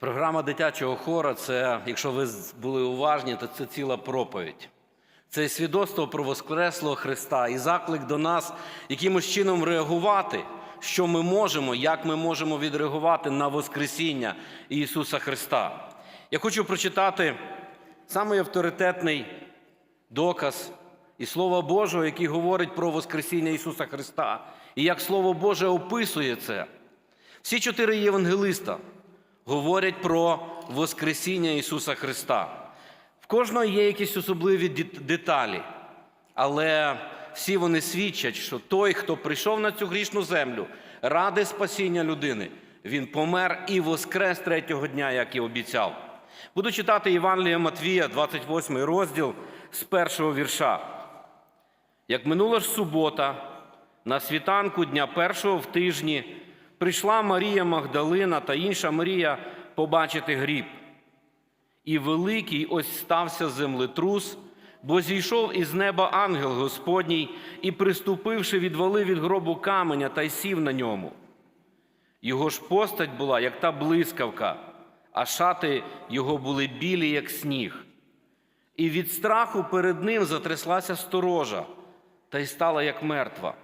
Програма дитячого хора це, якщо ви були уважні, то це ціла проповідь. Це свідоцтво про Воскреслого Христа і заклик до нас якимось чином реагувати, що ми можемо, як ми можемо відреагувати на Воскресіння Ісуса Христа. Я хочу прочитати самий авторитетний доказ і Слова Божого, який говорить про Воскресіння Ісуса Христа, і як Слово Боже описує це. Всі чотири євангелиста говорять про Воскресіння Ісуса Христа. В кожного є якісь особливі деталі, але всі вони свідчать, що той, хто прийшов на цю грішну землю ради спасіння людини, він помер і воскрес третього дня, як і обіцяв. Буду читати Євангелія Матвія, 28 розділ з першого вірша. Як минула ж субота, на світанку дня першого в тижні прийшла Марія Магдалина та інша Марія побачити гріб. І великий ось стався землетрус, бо зійшов із неба ангел Господній і, приступивши, відвалив від гробу каменя та й сів на ньому. Його ж постать була, як та блискавка, а шати його були білі, як сніг. І від страху перед ним затряслася сторожа, та й стала як мертва.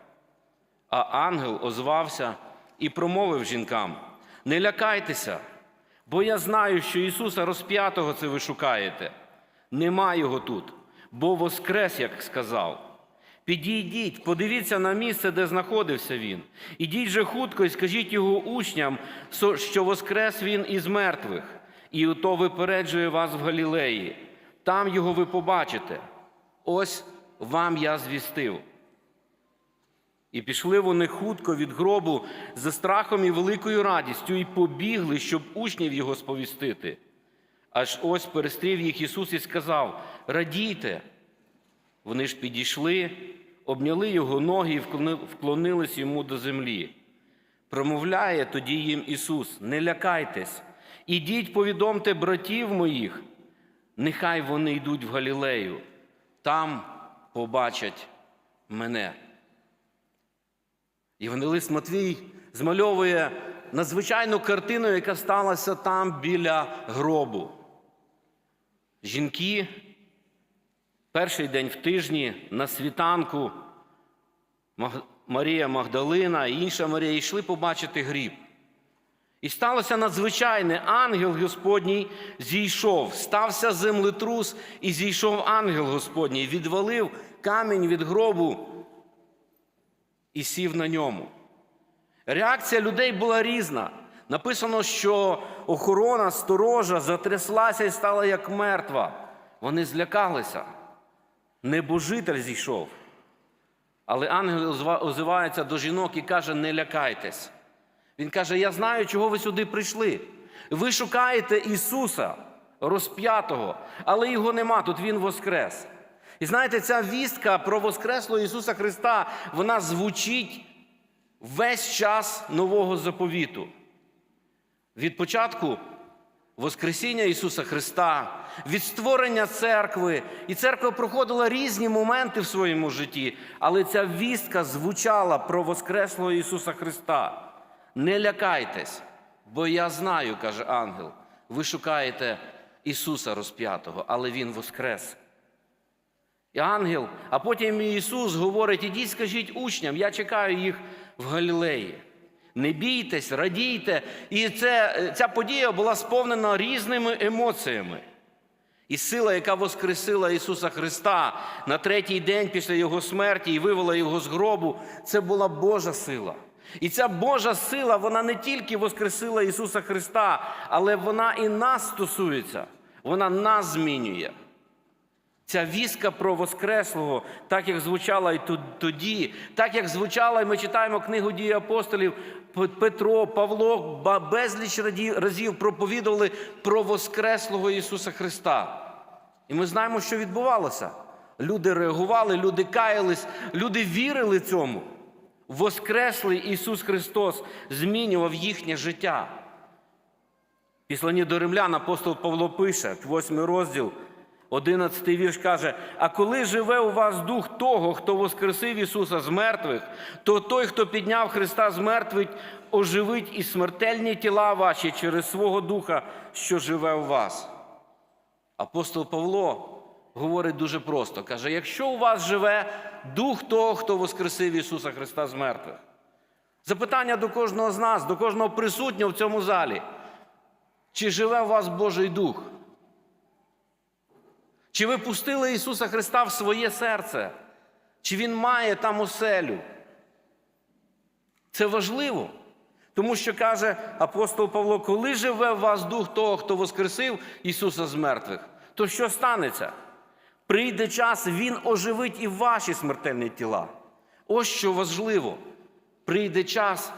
А ангел озвався і промовив жінкам: Не лякайтеся, бо я знаю, що Ісуса розп'ятого це ви шукаєте. Нема його тут, бо воскрес, як сказав. Підійдіть, подивіться на місце, де знаходився він. Ідіть же хутко і скажіть його учням, що воскрес він із мертвих, і ото випереджує вас в Галілеї. Там його ви побачите. Ось вам я звістив. І пішли вони хутко від гробу за страхом і великою радістю, і побігли, щоб учнів його сповістити. Аж ось перестрів їх Ісус і сказав: Радійте. Вони ж підійшли, обняли його ноги і вклонились йому до землі. Промовляє тоді їм Ісус: Не лякайтесь, ідіть, повідомте братів моїх, нехай вони йдуть в Галілею, там побачать мене. Євангелист Матвій змальовує надзвичайну картину, яка сталася там біля гробу. Жінки перший день в тижні на світанку Марія Магдалина і інша Марія йшли побачити гріб. І сталося надзвичайне, ангел Господній зійшов, стався землетрус, і зійшов ангел Господній, відвалив камінь від гробу і сів на ньому. Реакція людей була різна. Написано, що охорона сторожа затряслася і стала як мертва. Вони злякалися. Небожитель зійшов. Але ангел озивається до жінок і каже: не лякайтесь. Він каже: Я знаю, чого ви сюди прийшли. Ви шукаєте Ісуса розп'ятого, але його нема, тут Він воскрес. І знаєте, ця вістка про Воскреслого Ісуса Христа, вона звучить весь час нового заповіту. Від початку Воскресіння Ісуса Христа, від створення церкви. І церква проходила різні моменти в своєму житті, але ця вістка звучала про Воскреслого Ісуса Христа. Не лякайтесь, бо я знаю, каже ангел, ви шукаєте Ісуса розп'ятого, але Він воскрес. Ангел, а потім Ісус говорить: ідіть, скажіть учням, я чекаю їх в Галілеї. Не бійтесь, радійте. І це, ця подія була сповнена різними емоціями. І сила, яка воскресила Ісуса Христа на третій день після Його смерті і вивела Його з гробу, це була Божа сила. І ця Божа сила, вона не тільки воскресила Ісуса Христа, але вона і нас стосується, вона нас змінює. Ця вістка про Воскреслого, так як звучала і тоді, так як звучала, і ми читаємо книгу дії апостолів, Петро, Павло безліч разів проповідували про Воскреслого Ісуса Христа. І ми знаємо, що відбувалося. Люди реагували, люди каялись, люди вірили цьому. Воскреслий Ісус Христос змінював їхнє життя. Післані до римлян апостол Павло пише, 8 розділ, Одинадцятий вірш каже: А коли живе у вас дух того, хто воскресив Ісуса з мертвих, то той, хто підняв Христа з мертвих, оживить і смертельні тіла ваші через свого Духа, що живе у вас. Апостол Павло говорить дуже просто: каже: якщо у вас живе дух того, хто воскресив Ісуса Христа з мертвих. Запитання до кожного з нас, до кожного присутнього в цьому залі. Чи живе у вас Божий Дух? Чи ви пустили Ісуса Христа в своє серце? Чи Він має там оселю? Це важливо. Тому що каже апостол Павло, коли живе в вас дух того, хто воскресив Ісуса з мертвих, то що станеться? Прийде час, Він оживить і ваші смертельні тіла. Ось що важливо. Прийде час,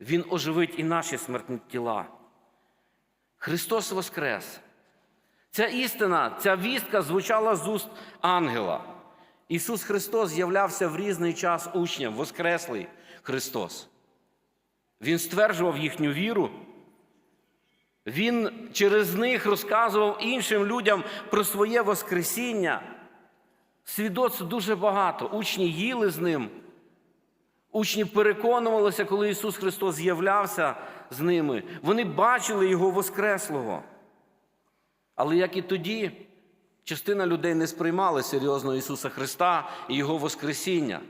Він оживить і наші смертні тіла. Христос Воскрес. Ця істина, ця вістка звучала з уст ангела. Ісус Христос з'являвся в різний час учням, Воскреслий Христос. Він стверджував їхню віру. Він через них розказував іншим людям про своє Воскресіння. Свідоцтв дуже багато. Учні їли з ним. Учні переконувалися, коли Ісус Христос з'являвся з ними. Вони бачили Його Воскреслого. Але як і тоді, частина людей не сприймали серйозно Ісуса Христа і Його Воскресіння.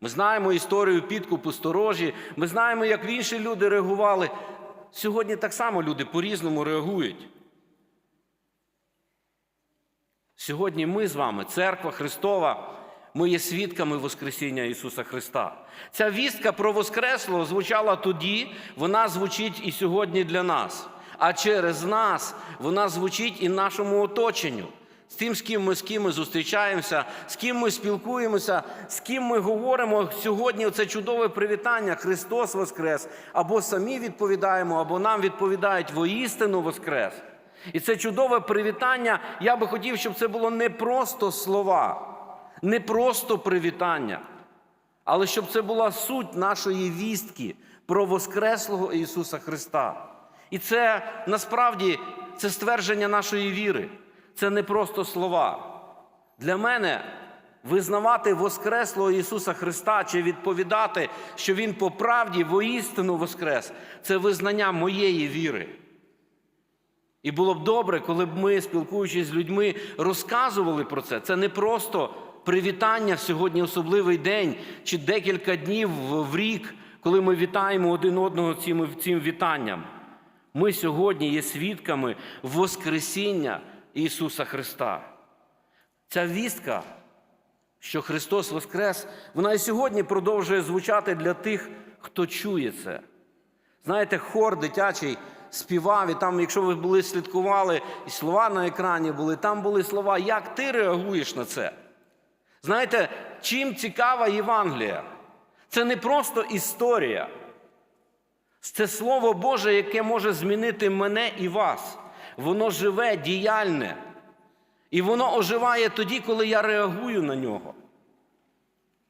Ми знаємо історію підкупу сторожі, ми знаємо, як інші люди реагували. Сьогодні так само люди по-різному реагують. Сьогодні ми з вами, церква Христова, ми є свідками Воскресіння Ісуса Христа. Ця вістка про Воскреслого звучала тоді, вона звучить і сьогодні для нас. А через нас вона звучить і нашому оточенню. З тим, з ким ми з ким ми зустрічаємося, з ким ми спілкуємося, з ким ми говоримо сьогодні. Це чудове привітання Христос Воскрес. Або самі відповідаємо, або нам відповідають воістину Воскрес. І це чудове привітання. Я би хотів, щоб це було не просто слова, не просто привітання, але щоб це була суть нашої вістки про Воскреслого Ісуса Христа. І це насправді це ствердження нашої віри. Це не просто слова. Для мене визнавати Воскреслого Ісуса Христа чи відповідати, що Він по правді воістину Воскрес, це визнання моєї віри. І було б добре, коли б ми, спілкуючись з людьми, розказували про це. Це не просто привітання в сьогодні особливий день чи декілька днів в рік, коли ми вітаємо один одного цим, цим вітанням. Ми сьогодні є свідками Воскресіння Ісуса Христа. Ця вістка, що Христос Воскрес, вона і сьогодні продовжує звучати для тих, хто чує це. Знаєте, хор дитячий співав, і там, якщо ви були слідкували, і слова на екрані були, там були слова, як ти реагуєш на це. Знаєте, чим цікава Євангелія? Це не просто історія. Це Слово Боже, яке може змінити мене і вас. Воно живе, діяльне. І воно оживає тоді, коли я реагую на нього.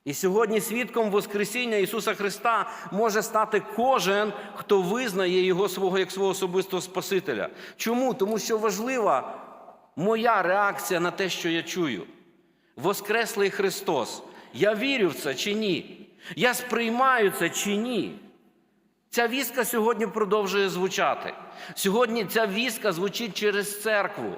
І сьогодні свідком Воскресіння Ісуса Христа може стати кожен, хто визнає Його свого як свого особистого Спасителя. Чому? Тому що важлива моя реакція на те, що я чую. Воскреслий Христос. Я вірю в це чи ні? Я сприймаю це чи ні? Ця вістка сьогодні продовжує звучати. Сьогодні ця вістка звучить через церкву.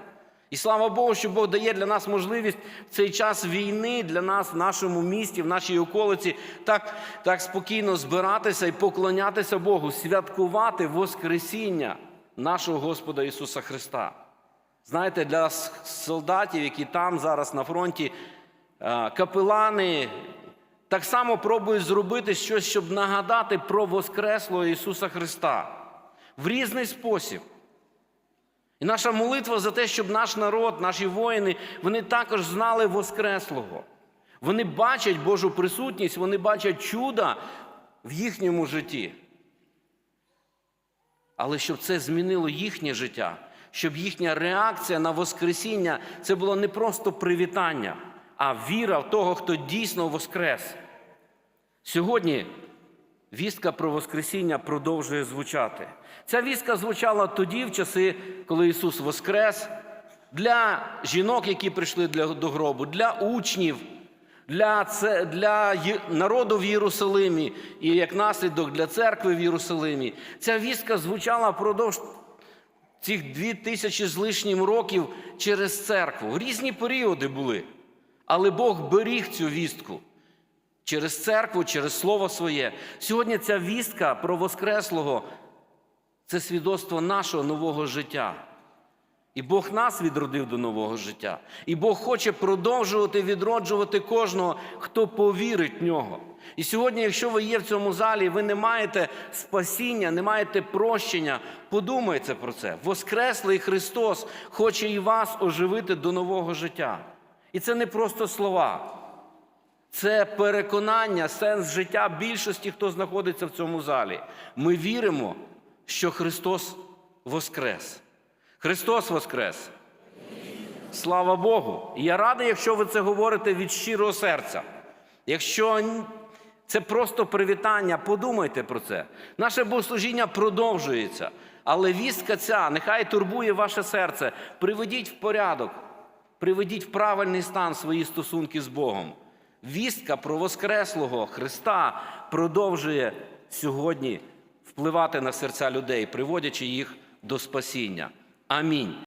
І слава Богу, що Бог дає для нас можливість в цей час війни для нас в нашому місті, в нашій околиці, так, так спокійно збиратися і поклонятися Богу, святкувати Воскресіння нашого Господа Ісуса Христа. Знаєте, для солдатів, які там зараз на фронті, е, капелани так само пробують зробити щось, щоб нагадати про Воскреслого Ісуса Христа в різний спосіб. І наша молитва за те, щоб наш народ, наші воїни, вони також знали Воскреслого. Вони бачать Божу присутність, вони бачать чуда в їхньому житті. Але щоб це змінило їхнє життя, щоб їхня реакція на Воскресіння це було не просто привітання, а віра в того, хто дійсно воскрес. Сьогодні вістка про Воскресіння продовжує звучати. Ця вістка звучала тоді, в часи, коли Ісус Воскрес, для жінок, які прийшли до гробу, для учнів, для, це, для народу в Єрусалимі і як наслідок для церкви в Єрусалимі. Ця вістка звучала впродовж цих дві тисячі з лишнім років через церкву. Різні періоди були. Але Бог беріг цю вістку через церкву, через Слово Своє. Сьогодні ця вістка про Воскреслого це свідоцтво нашого нового життя. І Бог нас відродив до нового життя. І Бог хоче продовжувати відроджувати кожного, хто повірить в нього. І сьогодні, якщо ви є в цьому залі, ви не маєте спасіння, не маєте прощення, подумайте про це. Воскреслий Христос хоче і вас оживити до нового життя. І це не просто слова. Це переконання, сенс життя більшості, хто знаходиться в цьому залі. Ми віримо, що Христос Воскрес. Христос Воскрес! Слава Богу! І я радий, якщо ви це говорите від щирого серця. Якщо це просто привітання, подумайте про це. Наше богослужіння продовжується. Але вістка ця нехай турбує ваше серце. Приведіть в порядок, приведіть в правильний стан свої стосунки з Богом. Вістка про Воскреслого Христа продовжує сьогодні впливати на серця людей, приводячи їх до спасіння. Амінь.